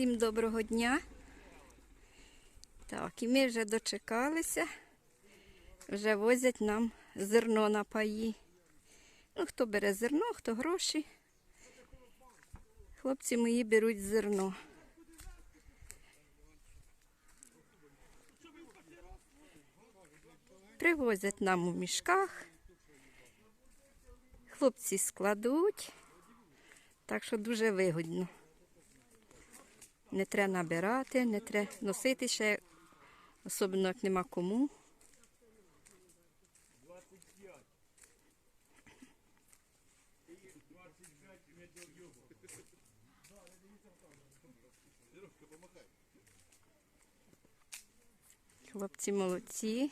Всім доброго дня. Так, і ми вже дочекалися. Вже возять нам зерно на паї. Ну, хто бере зерно, хто гроші. Хлопці мої беруть зерно. Привозять нам у мішках. Хлопці складуть. Так що дуже вигодно. Не треба набирати, не треба носити ще, особливо як нема кому. Хлопці молодці.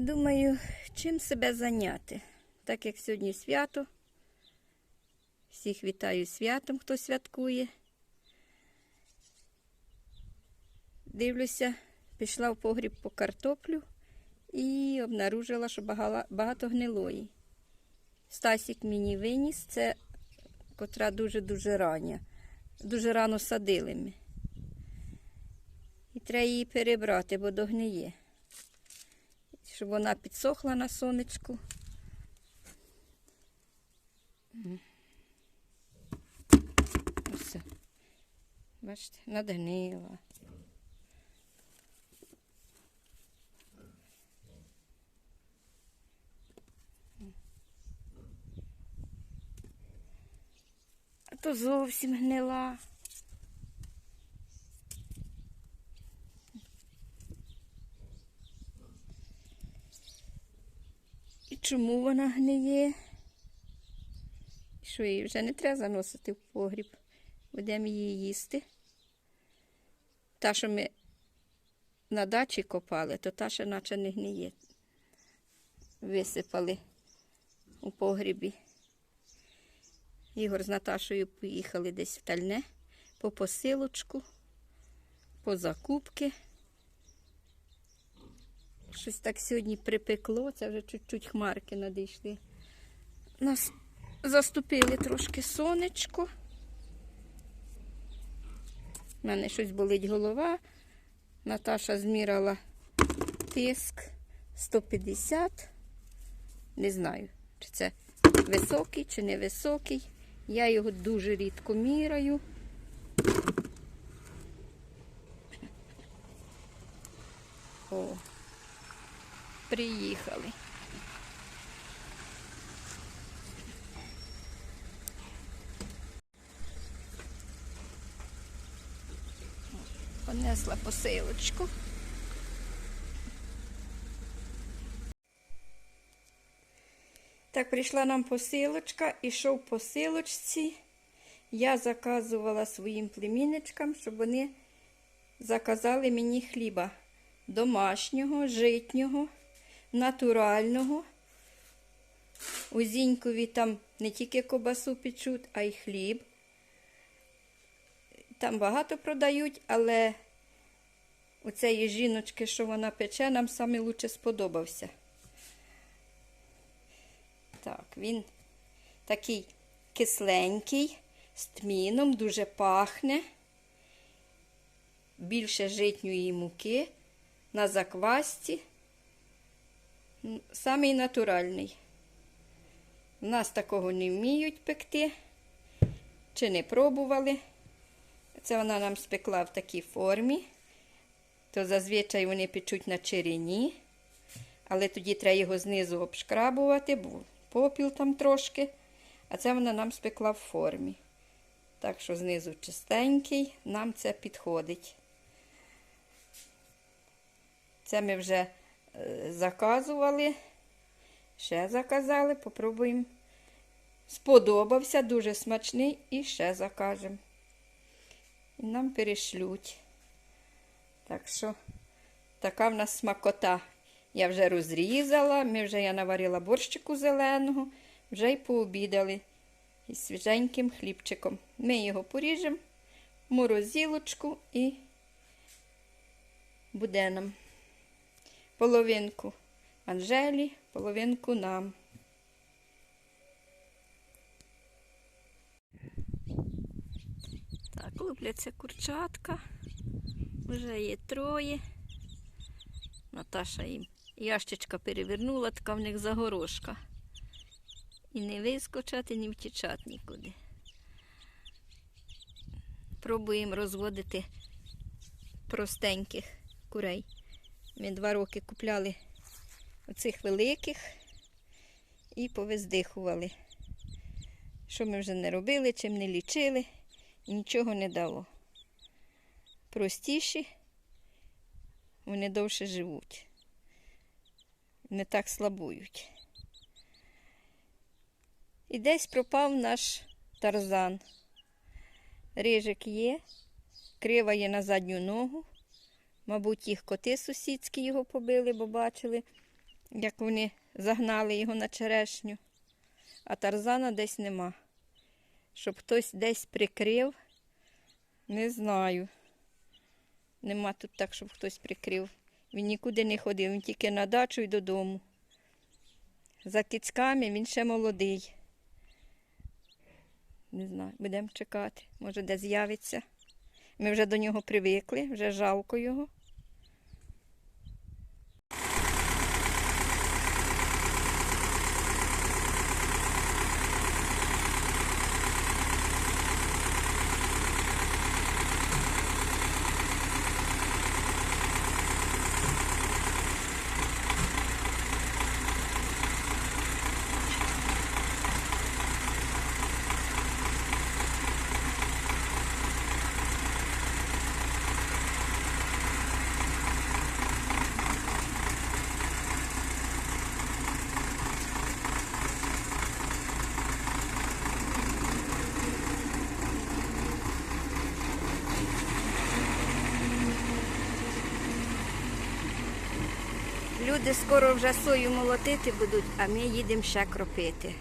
Думаю, чим себе зайняти, так як сьогодні свято. Всіх вітаю святом, хто святкує. Дивлюся, пішла в погріб по картоплю і обнаружила, що багато гнилої. Стасік мені виніс, це котра дуже-дуже рання. Дуже рано садили ми. І треба її перебрати, бо догниє щоб вона підсохла на сонечку. Ось. Бачите, надгнила. А то зовсім гнила. Чому вона гниє? Що її вже не треба заносити в погріб. Будемо її їсти. Та, що ми на дачі копали, то та ще наче не гниє. Висипали у погрібі. Ігор з Наташою поїхали десь в тальне по посилочку, по закупки. Щось так сьогодні припекло, це вже чуть-чуть хмарки надійшли. Нас заступили трошки сонечко. У мене щось болить голова. Наташа зміряла тиск 150. Не знаю, чи це високий, чи не високий. Я його дуже рідко міряю. О, приїхали. Понесла посилочку. Так, прийшла нам посилочка, і що посилочці я заказувала своїм племінничкам, щоб вони заказали мені хліба домашнього, житнього, натурального. У Зінькові там не тільки кобасу печуть, а й хліб. Там багато продають, але у цієї жіночки, що вона пече, нам саме лучше сподобався. Так, він такий кисленький, з тміном, дуже пахне. Більше житньої муки на заквасті. Самий натуральний. У нас такого не вміють пекти, чи не пробували. Це вона нам спекла в такій формі. То зазвичай вони печуть на черені, але тоді треба його знизу обшкрабувати, бо попіл там трошки. А це вона нам спекла в формі. Так що знизу чистенький, нам це підходить. Це ми вже заказували. Ще заказали, попробуємо. Сподобався, дуже смачний і ще закажемо. І нам перешлють. Так що така в нас смакота. Я вже розрізала, ми вже я наварила борщику зеленого, вже й пообідали із свіженьким хлібчиком. Ми його поріжемо в морозилочку і буде нам. Половинку Анжелі, половинку нам. Так, лупляться курчатка. Вже є троє. Наташа їм ящичка перевернула, така в них загорошка. І не вискочати, ні втічати нікуди. Пробуємо розводити простеньких курей. Ми два роки купляли оцих великих і повиздихували. Що ми вже не робили, чим не лічили, нічого не дало. Простіші, вони довше живуть, не так слабують. І десь пропав наш тарзан. Рижик є, крива є на задню ногу. Мабуть, їх коти сусідські його побили, бо бачили, як вони загнали його на черешню. А тарзана десь нема. Щоб хтось десь прикрив, не знаю. Нема тут так, щоб хтось прикрив. Він нікуди не ходив, він тільки на дачу і додому. За кицьками він ще молодий. Не знаю, будемо чекати. Може, де з'явиться. Ми вже до нього привикли, вже жалко його. Люди скоро вже сою молотити будуть, а ми їдемо ще кропити.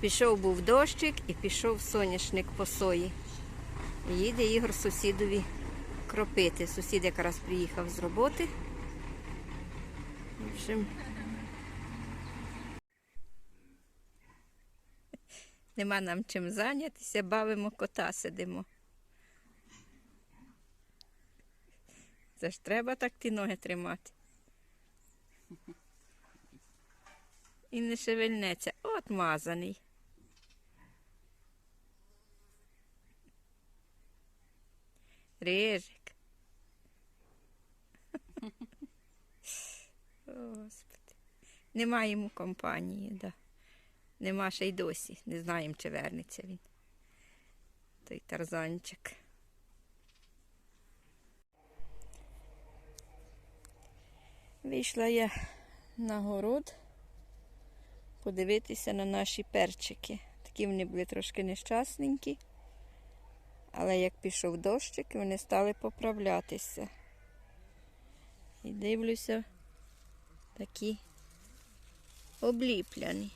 Пішов був дощик і пішов соняшник по сої. Їде Ігор сусідові кропити. Сусід якраз приїхав з роботи. В общем, Нема нам чим зайнятися, бавимо кота, сидимо. Це ж треба так ті ноги тримати. І не шевельнеться. От мазаний. Рижик. Господи. Нема йому компанії, да. Нема ще й досі. Не знаємо, чи вернеться він. Той тарзанчик. Вийшла я на город подивитися на наші перчики. Такі вони були трошки нещасненькі, але як пішов дощик, вони стали поправлятися. І дивлюся, такі обліпляні.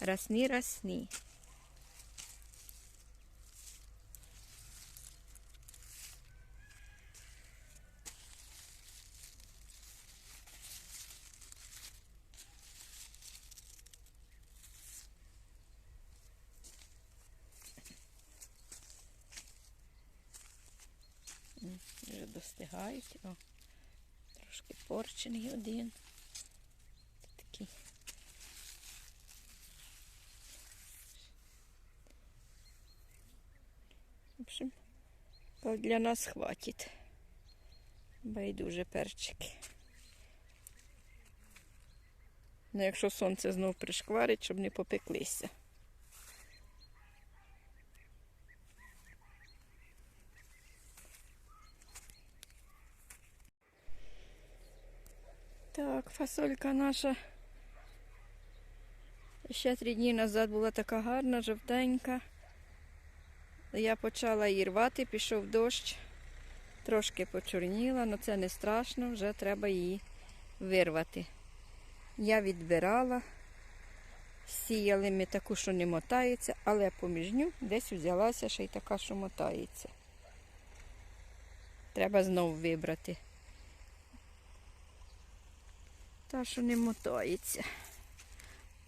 Расні, расні. Вже достигають. О, трошки порчений один. Такий. В общем, для нас хватить. Байдуже перчики. Ну, якщо сонце знов пришкварить, щоб не попеклися. Так, фасолька наша. Ще три дні назад була така гарна, жовтенька. Я почала її рвати, пішов дощ, трошки почорніла, але це не страшно, вже треба її вирвати. Я відбирала Сіяли ми таку, що не мотається, але поміж ню десь взялася ще й така, що мотається. Треба знову вибрати. Та, що не мотається.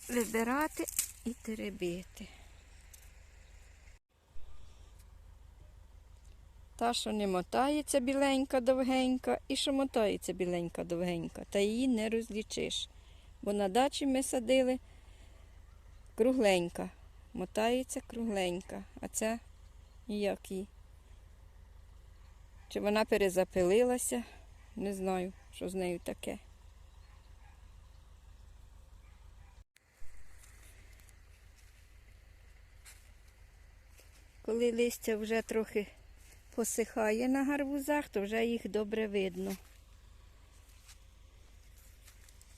Вибирати і теребити. Та, що не мотається біленька довгенька, і що мотається біленька довгенька, та її не розлічиш. Бо на дачі ми садили кругленька. Мотається кругленька, а ця ніяк її. Чи вона перезапилилася, не знаю, що з нею таке. Коли листя вже трохи посихає на гарбузах, то вже їх добре видно.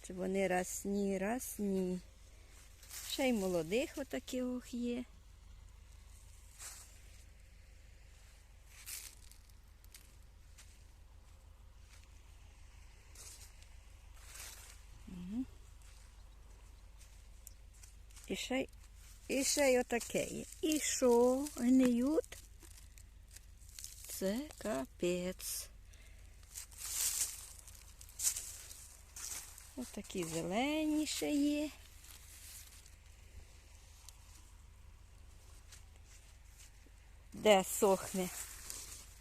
Чи вони расні, расні. Ще й молодих отаких є. І ще, і ще й отаке є. І що, гниють? Це капець. Ось такі зелені ще є. Де сохне?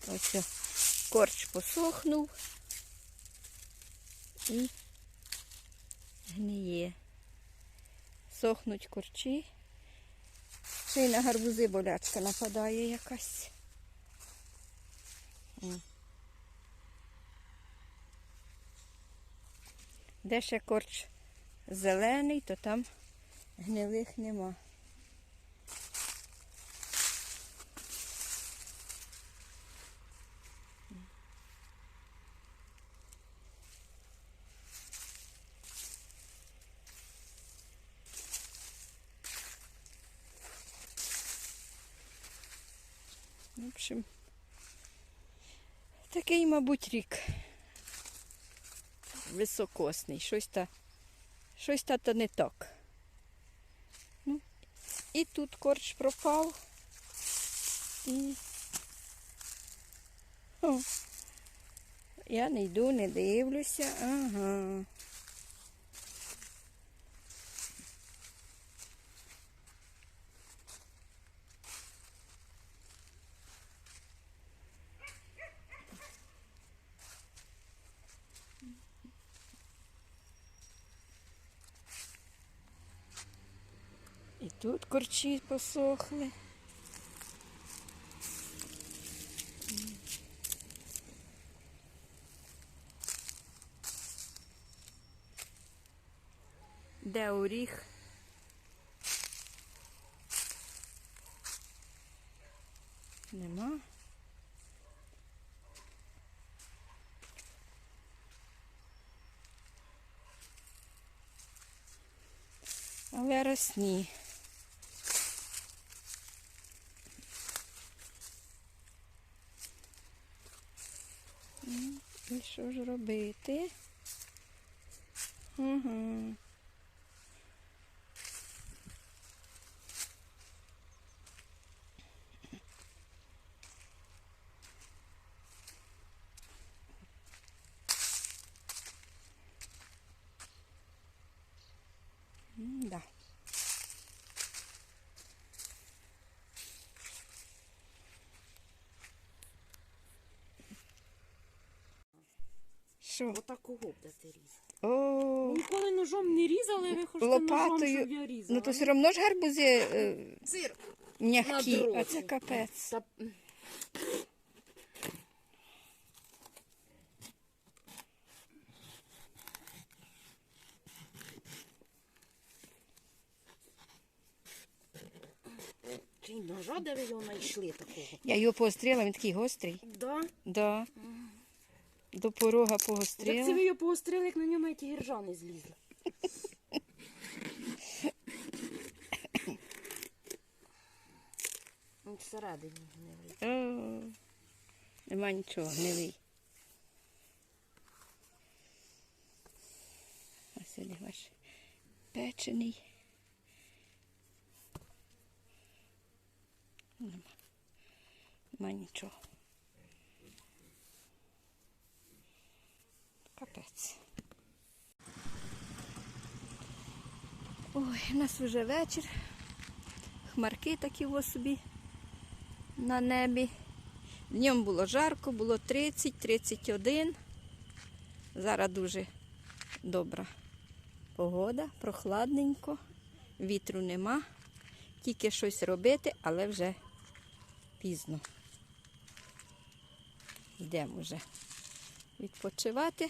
Ось корч посохнув і гниє. Сохнуть корчі. Ще й на гарбузи болячка нападає якась. Де ще корч зелений, то там гнилих нема. В общем, такий, мабуть, рік. Високосний. Щось та, щось та, та не так. Ну, і тут корч пропав. І... О, я не йду, не дивлюся. Ага. Тут корчі посохли. Де оріх? Нема. Але росні. Ну, І що ж робити? Угу. Да. Що? Отакого будете різати. О, Ніколи ножом не різали, ви хочете ножом, лопатою. щоб я різала. Ну то все одно ж гарбузи е, Сир. м'які, а це капець. Та... Чи й ножа, де ви його знайшли такого? Я його поостріла, він такий гострий. Да. Да. До порога погострила. Так це ви його погострили, як на ньому ті гіржани злізли. Він Всередині гнилий. Нема нічого, гнилий. Ось ваш печений. Нема. Нема нічого. Капець. Ой, у нас вже вечір. Хмарки такі в собі на небі. Днем було жарко, було 30-31. Зараз дуже добра погода, прохладненько, вітру нема. Тільки щось робити, але вже пізно. Йдемо вже відпочивати.